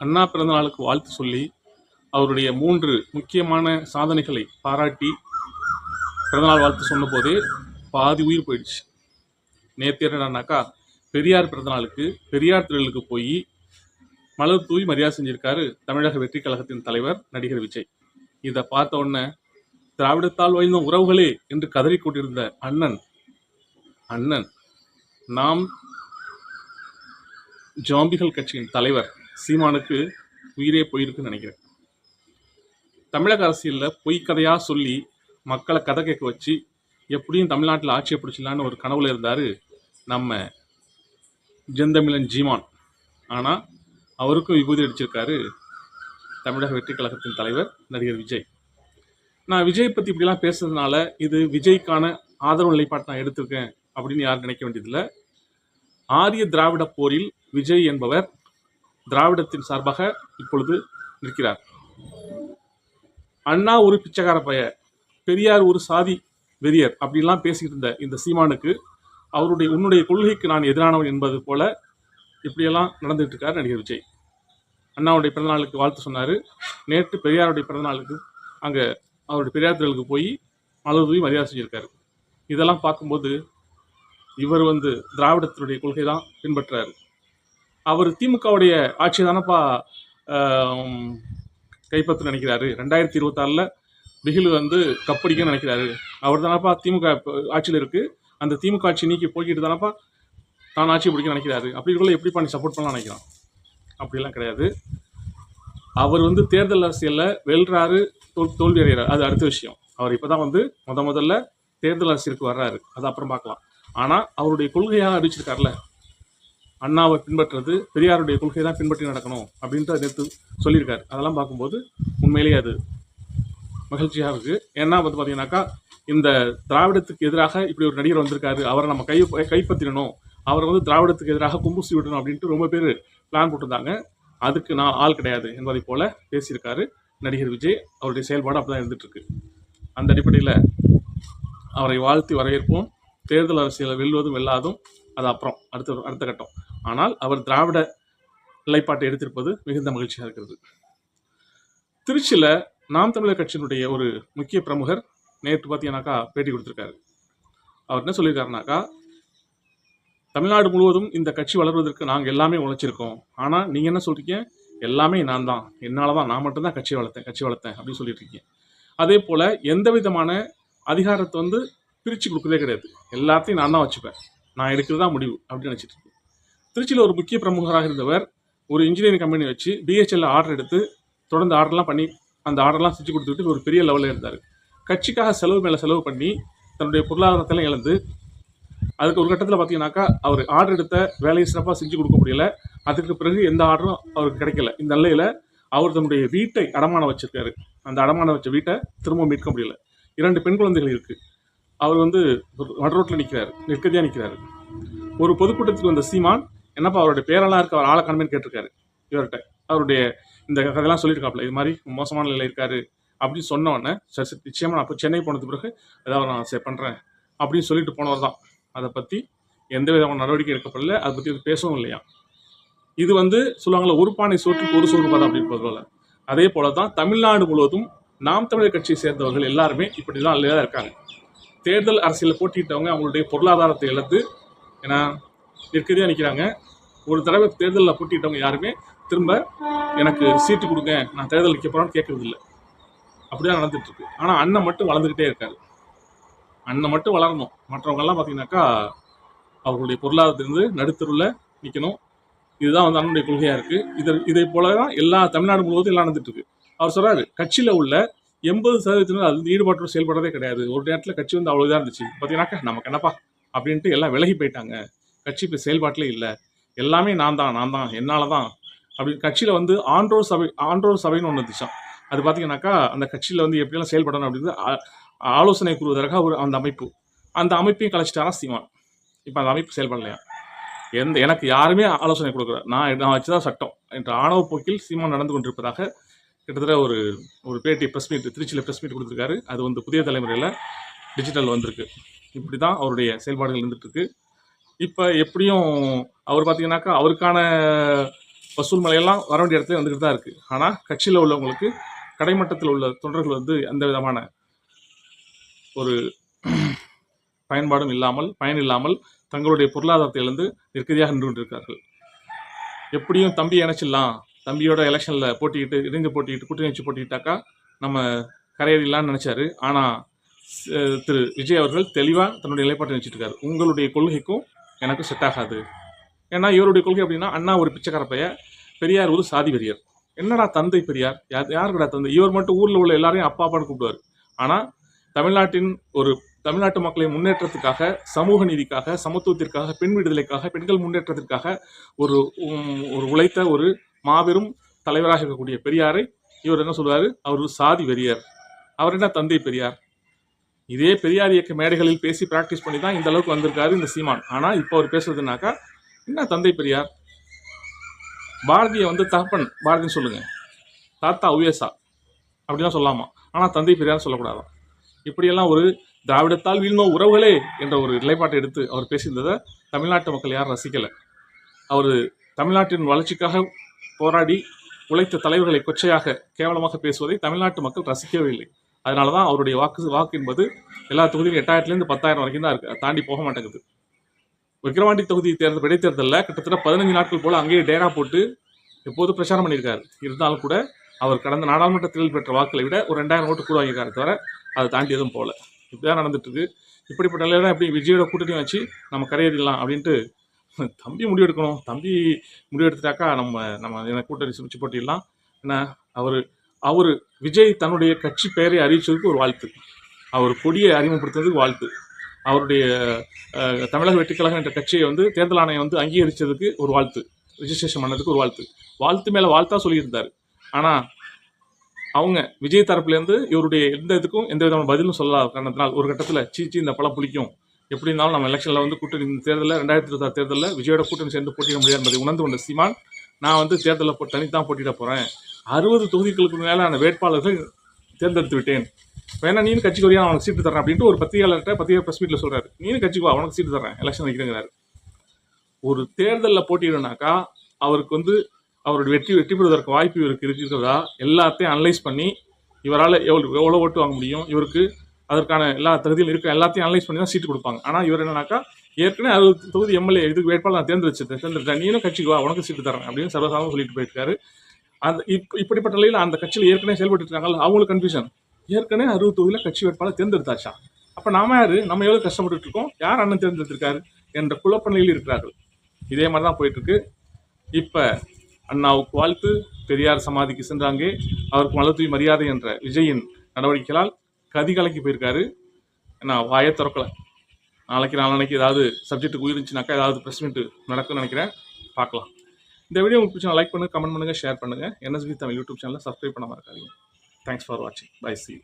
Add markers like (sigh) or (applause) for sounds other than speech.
அண்ணா பிறந்த நாளுக்கு வாழ்த்து சொல்லி அவருடைய மூன்று முக்கியமான சாதனைகளை பாராட்டி பிறந்தநாள் வாழ்த்து சொன்னபோதே பாதி உயிர் போயிடுச்சு. நேற்று என்னன்னாக்கா பெரியார் பிறந்தநாளுக்கு பெரியார் திருவிழுக்கு போய் மலர் தூவி மரியாதை செஞ்சிருக்காரு தமிழக வெற்றி கழகத்தின் தலைவர் நடிகர் விஜய். இதை பார்த்த உடனே திராவிடத்தால் வாய்ந்த உறவுகளே என்று கதறிக் கொண்டிருந்த அண்ணன் அண்ணன் நாம் ஜாம்பிகள் கட்சியின் தலைவர் சீமானுக்கு உயிரே போயிருக்குன்னு நினைக்கிறேன். தமிழக அரசியலில் பொய் கதையாக சொல்லி மக்களை கதை கேட்க வச்சு எப்படியும் தமிழ்நாட்டில் ஆட்சியை பிடிச்சிடலான்னு ஒரு கனவுல இருந்தார் நம்ம ஜெந்தமிழன் ஜீமான். ஆனால் அவருக்கும் விபூதி அடிச்சிருக்காரு தமிழக வெற்றி கழகத்தின் தலைவர் நடிகர் விஜய். நான் விஜய் பற்றி இப்படிலாம் பேசுறதுனால இது விஜய்க்கான ஆதரவு நிலைப்பாட்டை நான் எடுத்திருக்கேன் அப்படின்னு யாரும் நினைக்க வேண்டியதில்லை. ஆரிய திராவிட போரில் விஜய் என்பவர் திராவிடத்தின் சார்பாக இப்பொழுது நிற்கிறார். அண்ணா ஒரு பிச்சைக்கார பைய பெரியார் ஒரு சாதி வெறியர் அப்படிலாம் பேசிக்கிட்டு இருந்த இந்த சீமானுக்கு அவருடைய உன்னுடைய கொள்கைக்கு நான் எதிரானவன் என்பது போல இப்படியெல்லாம் நடந்துட்டு இருக்கார் நடிகர் விஜய். அண்ணாவுடைய பிறந்தநாளுக்கு வாழ்த்து சொன்னார். நேற்று பெரியாருடைய பிறந்தநாளுக்கு அங்கே அவருடைய பெரியார் போய் மலர் தூவி மரியாதை செஞ்சிருக்காரு. இதெல்லாம் பார்க்கும்போது இவர் வந்து திராவிடத்தினுடைய கொள்கை தான் பின்பற்றுறாரு அவர் திமுகவுடைய ஆட்சி தானப்பா கைப்பற்ற நினைக்கிறாரு. ரெண்டாயிரத்தி இருபத்தாறில் பிகில் வந்து கப்படிக்க நினைக்கிறாரு. அவர் தானப்பா திமுக ஆட்சியில் இருக்குது அந்த திமுக ஆட்சி நீக்கி போய்கிட்டு தானப்பா தான் ஆட்சி பிடிக்க நினைக்கிறாரு. அப்படி இருக்கல எப்படிப்பா நீ சப்போர்ட் பண்ணலாம் நினைக்கிறான் அப்படிலாம் கிடையாது. அவர் வந்து தேர்தல் அரசியலில் வெல்றாரு தோல் தோல்வி அடைகிறார். அது அடுத்த விஷயம். அவர் இப்போ தான் வந்து முத முதல்ல தேர்தல் அரசியலுக்கு வர்றாரு. அது அப்புறம் பார்க்கலாம். ஆனால் அவருடைய கொள்கையாக அறிவிச்சிருக்காருல அண்ணாவை பின்பற்றுறது பெரியாருடைய கொள்கை தான் பின்பற்றி நடக்கணும் அப்படின்ட்டு நேற்று சொல்லியிருக்காரு. அதெல்லாம் பார்க்கும்போது உண்மையிலேயே அது மகிழ்ச்சியாக இருக்குது ஏன்னா வந்து பார்த்தீங்கன்னாக்கா இந்த திராவிடத்துக்கு எதிராக இப்படி ஒரு நடிகர் வந்திருக்காரு அவரை நம்ம கை கைப்பற்றிடணும். அவரை வந்து திராவிடத்துக்கு எதிராக கும்புசி விடணும் அப்படின்ட்டு ரொம்ப பேர் பிளான் போட்டிருந்தாங்க. அதுக்கு நான் ஆள் கிடையாது என்பதை போல பேசியிருக்காரு நடிகர் விஜய். அவருடைய செயல்பாடு அப்படி தான் இருந்துகிட்ருக்கு அந்த அடிப்படையில் அவரை வாழ்த்தி வரவேற்போம். தேர்தல் அரசியலை வெல்வதும் வெல்லாதும் அது அப்புறம் அடுத்த அடுத்த கட்டம். ஆனால் அவர் திராவிட நிலைப்பாட்டை எடுத்திருப்பது மிகுந்த மகிழ்ச்சியாக இருக்கிறது. திருச்சியில் நாம் தமிழர் கட்சியினுடைய ஒரு முக்கிய பிரமுகர் நேற்று பார்த்தீங்கன்னாக்கா பேட்டி கொடுத்துருக்காரு. அவர் என்ன சொல்லியிருக்காருனாக்கா தமிழ்நாடு முழுவதும் இந்த கட்சி வளர்வதற்கு நாங்கள் எல்லாமே உழைச்சிருக்கோம். ஆனால் நீங்கள் என்ன சொல்கிறீங்க எல்லாமே நான் தான். என்னால் தான் நான் மட்டும்தான் கட்சி வளர்த்தேன் கட்சி வளர்த்தேன் அப்படின்னு சொல்லிட்டு இருக்கீங்க அதே போல் எந்த விதமான அதிகாரத்தை வந்து பிரித்து கொடுக்கறதே கிடையாது. எல்லாத்தையும் நான் தான் வச்சுப்பேன். நான் எடுக்கிறது தான் முடிவு அப்படின்னு நினச்சிட்டு இருக்கேன். திருச்சியில் ஒரு முக்கிய பிரமுகராக இருந்தவர் ஒரு இன்ஜினியரிங் கம்பெனி வச்சு பிஹெச்எல்ல ஆர்டர் எடுத்து தொடர்ந்து ஆர்டர்லாம் பண்ணி அந்த ஆர்டர்லாம் செஞ்சு கொடுத்துட்டு ஒரு பெரிய லெவலில் இருந்தார். கட்சிக்காக செலவு மேலே செலவு பண்ணி தன்னுடைய பொருளாதாரத்தெல்லாம் இழந்து அதுக்கு ஒரு கட்டத்தில் பார்த்தீங்கன்னாக்கா அவர் ஆர்டர் எடுத்த வேலையை சிறப்பாக செஞ்சு கொடுக்க முடியல. அதுக்கு பிறகு எந்த ஆர்டரும் அவருக்கு கிடைக்கல. இந்த நிலையில் அவர் தன்னுடைய வீட்டை அடமானம் வச்சிருக்காரு. அந்த அடமானம் வச்ச வீட்டை திரும்ப மீட்க முடியல. இரண்டு பெண் குழந்தைகள் இருக்குது அவர் வந்து வடரோட்டில் நிற்கிறார் நிற்கதியாக நிற்கிறாரு ஒரு பொதுக்கூட்டத்துக்கு வந்த சீமான் என்னப்பா அவருடைய பேரெல்லாம் இருக்க அவர் ஆளை காணுமேன்னு கேட்டிருக்காரு. இவர்கிட்ட. அவருடைய இந்த கதையெல்லாம் சொல்லியிருக்காப்புல இது மாதிரி மோசமான நிலையில் இருக்காரு அப்படின்னு சொன்னோடனே சரி நிச்சயமாக நான் இப்போ சென்னை போனது பிறகு ஏதாவது நான் சே பண்ணுறேன் அப்படின்னு சொல்லிட்டு போனவர் தான். அதை பற்றி எந்த விதமான நடவடிக்கை எடுக்கப்படல அதை பற்றி பேசவும் இல்லையா? இது வந்து சொல்லுவாங்களே ஒரு பானை சோற்றுக்கு ஒரு சோறு பதம் அப்படின்னு போல. அதே போல தான் தமிழ்நாடு முழுவதும் நாம் தமிழர் கட்சியை சேர்ந்தவர்கள் எல்லாருமே இப்படி தான் தான் இருக்காங்க. தேர்தல் அரசியலில் போட்டியிட்டவங்க அவங்களுடைய பொருளாதாரத்தை இழந்து ஏன்னா நிற்கதியாக நிற்கிறாங்க. ஒரு தடவை தேர்தலில் போட்டிட்டவங்க யாருமே திரும்ப எனக்கு சீட்டு கொடுங்க நான் தேர்தல் நிற்க போகிறேன்னு கேட்கறது அப்படிதான் நடந்துட்டுருக்கு. ஆனால் அண்ணன் மட்டும் வளர்ந்துக்கிட்டே இருக்காரு. அண்ணன் மட்டும் வளரணும். மற்றவங்கெல்லாம் பார்த்தீங்கன்னாக்கா அவர்களுடைய பொருளாதாரத்திலிருந்து நடுத்தருவில் நிற்கணும் இதுதான் வந்து அண்ணனுடைய கொள்கையாக இருக்குது இதை இதை போல தான் எல்லா தமிழ்நாடு முழுவதும் எல்லாம் நடந்துட்டுருக்கு. அவர் சொல்கிறாரு கட்சியில் உள்ள எண்பது சதவீதத்தினர் அது ஈடுபாட்டோடு செயல்படுறதே கிடையாது. ஒரு நேரத்தில் கட்சி வந்து அவ்வளோதான் இருந்துச்சு. பார்த்தீங்கன்னாக்கா நமக்கு என்னப்பா அப்படின்ட்டு எல்லாம் விலகி போயிட்டாங்க. கட்சி இப்போ செயல்பாட்டிலே இல்லை. எல்லாமே நான் தான் நான் தான் என்னால் தான். அப்படின்னு கட்சியில் வந்து ஆன்றோர் சபை ஆன்றோர் சபைன்னு ஒன்று இருந்துச்சாம். அது பார்த்தீங்கன்னாக்கா அந்த கட்சியில் வந்து எப்படியெல்லாம் செயல்படணும் அப்படின்னு ஆலோசனை கூறுவதற்காக ஒரு அந்த அமைப்பு. அந்த அமைப்பையும் கலைச்சிட்டாரா சீமான். இப்போ அந்த அமைப்பு செயல்படலையா? எந்த எனக்கு யாருமே ஆலோசனை கொடுக்குற நான் நான் வச்சுதான் சட்டம். என்ற ஆணவ போக்கில் சீமான் நடந்து கொண்டிருப்பதாக கிட்டத்தட்ட ஒரு ஒரு பேட்டி ப்ரெஸ் மீட் திருச்சியில் ப்ரெஸ் மீட் கொடுத்துருக்காரு. அது வந்து புதிய தலைமுறையில் டிஜிட்டல் வந்திருக்கு. இப்படி தான் அவருடைய செயல்பாடுகள் இருந்துட்டு இப்போ எப்படியும் அவர் பார்த்தீங்கன்னாக்கா அவருக்கான வசூல் மலையெல்லாம் வர வேண்டிய இடத்துல வந்துக்கிட்டு தான் இருக்குது ஆனால் கட்சியில் உள்ளவங்களுக்கு கடைமட்டத்தில் உள்ள தொண்டர்கள் வந்து எந்த விதமான ஒரு பயன்பாடும் இல்லாமல் பயன் இல்லாமல் தங்களுடைய பொருளாதாரத்தை இழந்து நிற்கதியாக நின்று கொண்டிருக்கார்கள் எப்படியும் தம்பி இணைச்சிடலாம். தம்பியோட எலெக்ஷனில் போட்டிக்கிட்டு இணைந்து போட்டிக்கிட்டு கூட்டணி வச்சு போட்டிக்கிட்டாக்கா நம்ம கரையேறிடலாம்னு நினச்சாரு. ஆனால் திரு விஜய் அவர்கள் தெளிவாக தன்னுடைய நிலைப்பாட்டை வச்சுட்டு இருக்காரு. உங்களுடைய கொள்கைக்கும் எனக்கு செட் ஆகாது. ஏன்னா இவருடைய கொள்கை அப்படின்னா அண்ணா ஒரு பிச்சைக்கார பையன் பெரியார் ஒரு சாதி பெரியார். என்னடா தந்தை பெரியார்? யார் யாருக்கடா தந்தை? இவர் மட்டும் ஊரில் உள்ள எல்லாரையும் அப்பா அப்பான்னு கூப்பிடுவார். ஆனால் தமிழ்நாட்டின் ஒரு தமிழ்நாட்டு மக்களை முன்னேற்றத்துக்காக சமூக நீதிக்காக சமத்துவத்திற்காக பெண் விடுதலைக்காக பெண்கள் முன்னேற்றத்திற்காக ஒரு ஒரு உழைத்த ஒரு மாபெரும் தலைவராக இருக்கக்கூடிய பெரியாரை இவர் என்ன சொல்வார் அவர் ஒரு சாதி பெரியார். அவர் என்ன தந்தை பெரியார்? இதே பெரியார் இயக்க மேடைகளில் பேசி ப்ராக்டிஸ் பண்ணி தான் இந்த அளவுக்கு வந்திருக்காரு இந்த சீமான். ஆனால் இப்போ அவர் பேசுறதுனாக்கா என்ன தந்தை பெரியார்? பாரதியை வந்து தகப்பன் பாரதின்னு சொல்லுங்க. தாத்தா உயசா அப்படிலாம் சொல்லாமா? ஆனால் தந்தை பெரியார் சொல்லக்கூடாதா இப்படியெல்லாம் ஒரு திராவிடத்தால் வீழ்ந்த உறவுகளே என்ற ஒரு நிலைப்பாட்டை எடுத்து அவர் பேசியிருந்ததை தமிழ்நாட்டு மக்கள் யாரும் ரசிக்கலை. அவர் தமிழ்நாட்டின் வளர்ச்சிக்காக போராடி உழைத்த தலைவர்களை கொச்சையாக கேவலமாக பேசுவதை தமிழ்நாட்டு மக்கள் ரசிக்கவே இல்லை. அதனால தான் அவருடைய வாக்கு வாக்கு என்பது எல்லா தொகுதியும் எட்டாயிரத்துலேருந்து பத்தாயிரம் வரைக்கும் தான் இருக்குது தாண்டி போக மாட்டேங்குது. விக்கிரவாண்டி தொகுதி தேர்தல் இடைத்தேர்தலில் கிட்டத்தட்ட பதினஞ்சு நாட்கள் போல் அங்கேயே டேரா போட்டு எப்போதும் பிரச்சாரம் பண்ணியிருக்காரு. இருந்தாலும் கூட அவர் கடந்த நாடாளுமன்ற தேர்தல் பெற்ற வாக்களை விட ஒரு ரெண்டாயிரம் ஓட்டு கூட வாங்கியிருக்காரு தவிர அதை தாண்டி எதுவும் போகல. இப்படிதான் நடந்துட்டு இருக்கு இப்படிப்பட்ட நிலையில எப்படி விஜயோட கூட்டணி வச்சு நம்ம கரையேறிடலாம் அப்படின்ட்டு (laughs) தம்பி முடிவெடுக்கணும். தம்பி முடிவெடுத்துட்டாக்கா நம்ம நம்ம கூட்டணி சுமிச்சு போட்டிடலாம். ஏன்னா அவர் அவர் விஜய் தன்னுடைய கட்சி பெயரை அறிவிச்சதுக்கு ஒரு வாழ்த்து. அவர் கொடியை அறிமுகப்படுத்துறதுக்கு வாழ்த்து. அவருடைய தமிழக வெற்றிக்கழகம் என்ற கட்சியை வந்து தேர்தல் ஆணையம் வந்து அங்கீகரித்ததுக்கு ஒரு வாழ்த்து. ரிஜிஸ்ட்ரேஷன் பண்ணதுக்கு ஒரு வாழ்த்து. வாழ்த்து மேலே வாழ்த்தா சொல்லியிருந்தார். ஆனால் அவங்க விஜய் தரப்புலேருந்து இவருடைய எந்த இதுக்கும் எந்த விதமான பதிலும் சொல்லாத காரணத்தினால் ஒரு கட்டத்தில் சீச்சி இந்த பழம் புளிக்கும். எப்படி இருந்தாலும் நம்ம எலெக்ஷனில் வந்து கூட்டணி இந்த தேர்தலில் ரெண்டாயிரத்தி இருபத்தாறு தேர்தலில் விஜயோட கூட்டணி சேர்ந்து போட்டியிட முடியாது என்பதை உணர்ந்து கொண்ட சீமான் நான் வந்து தேர்தலில் போ தனித்தான் போட்டியிட போகிறேன் அறுபது தொகுதிகளுக்கு மேலே அந்த வேட்பாளர்கள் தேர்ந்தெடுத்து விட்டேன். வேணா நீனு கட்சிக்கு அவனுக்கு சீட்டு தரேன் அப்படின்ட்டு ஒரு பத்திரிகையாளர்கிட்ட பத்திரிகை ப்ரெஸ் மீட்டில் சொல்கிறாரு நீனு கட்சிக்கு அவனுக்கு சீட்டு தரேன் எலெக்ஷன் வைக்கிறேங்கிறாரு. ஒரு தேர்தலில் போட்டியிடனாக்கா அவருக்கு வந்து அவருடைய வெற்றி வெற்றி பெறுவதற்கு வாய்ப்பு இவருக்கு இருக்கிறதா எல்லாத்தையும் அனலைஸ் பண்ணி இவரால் எவ்வளோ எவ்வளோ ஓட்டு வாங்க முடியும் இவருக்கு அதற்கான எல்லா தகுதியும் இருக்க எல்லாத்தையும் அனலைஸ் பண்ணி தான் சீட்டு கொடுப்பாங்க. ஆனால் இவர் என்னன்னாக்கா ஏற்கனவே அறுபது தொகுதி எம்எல்ஏ இதுக்கு வேட்பாளர் நான் தேர்ந்தெடுச்சிட்டேன் தேர்ந்தெடுத்தேன் நீனும் கட்சிக்கு வா உனக்கு சீட்டு தரேன் அப்படின்னு சர்வசாதாரணம் சொல்லிட்டு போயிருக்காரு. அந்த இப் இப்படிப்பட்ட நிலையில் அந்த கட்சியில் ஏற்கனவே செயல்பட்டு இருக்காங்க அவங்களுக்கு கன்ஃபியூஷன் ஏற்கனவே அறுபது தொகுதியில் கட்சி வேட்பாளர் தேர்ந்தெடுத்தாச்சா? அப்போ நாம யாரு? நம்ம எவ்வளோ கஷ்டப்பட்டு இருக்கோம்? யார் அண்ணன் தேர்ந்தெடுத்திருக்காரு? என்ற குழப்ப நிலையில் இருக்கிறார்கள். இதே மாதிரி தான் போயிட்டு இருக்கு. இப்போ அண்ணாவுக்கு வாழ்த்து பெரியார் சமாதிக்கு சென்றாங்கே அவருக்கு மலத்துவி மரியாதை என்ற விஜயின் நடவடிக்கைகளால் கதிகலக்கி போயிருக்காரு. நான் வாயை திறக்கலை. நாளைக்கு நாளைக்கு ஏதாவது சப்ஜெக்ட்டுக்கு உயிருந்துச்சுனாக்கா ஏதாவது ப்ரெஸ் மீட் நடக்கும்னு நினைக்கிறேன். பார்க்கலாம். இந்த வீடியோ உங்களுக்கு பிடிச்சா லைக் பண்ணுங்கள் கமெண்ட் பண்ணுங்கள் ஷேர் பண்ணுங்கள் என்எஸ்பி தமிழ் யூடியூப் சேனலில் சப்ஸ்கிரைப் பண்ண மறக்காதீங்க தேங்க்ஸ் ஃபார் வாட்சிங் பை சி